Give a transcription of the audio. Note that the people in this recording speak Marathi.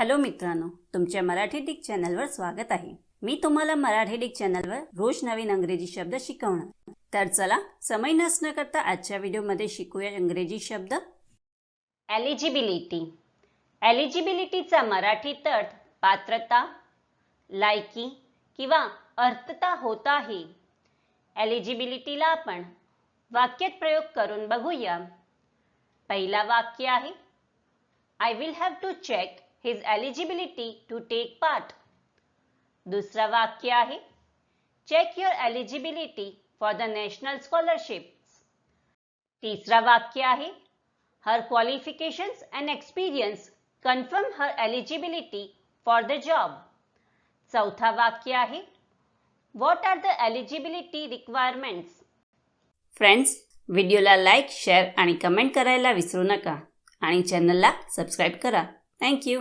हॅलो मित्रांनो तुमच्या मराठी डिक चॅनलवर स्वागत आहे. मी तुम्हाला मराठी डिक चॅनलवर रोज नवीन अंग्रेजी शब्द शिकवणार. तर चला समय नसणं करता आजच्या व्हिडिओमध्ये शिकूया इंग्रजी शब्द. एलिजिबिलिटी एलिजिबिलिटीचा मराठी तट पात्रता लायकी किंवा अर्थता होत आहे. एलिजिबिलिटीला आपण वाक्यात प्रयोग करून बघूया. पहिला वाक्य आहे I will have to check his eligibility to take part दुसरं वाक्य आहे check your eligibility for the national scholarship तिसरा वाक्य आहे her qualifications and experience confirm her eligibility for the job चौथा वाक्य आहे what are the eligibility requirements friends व्हिडिओला लाईक शेअर आणि कमेंट करायला विसरू नका. आणि चॅनलला सबस्क्राईब करा. थँक्यू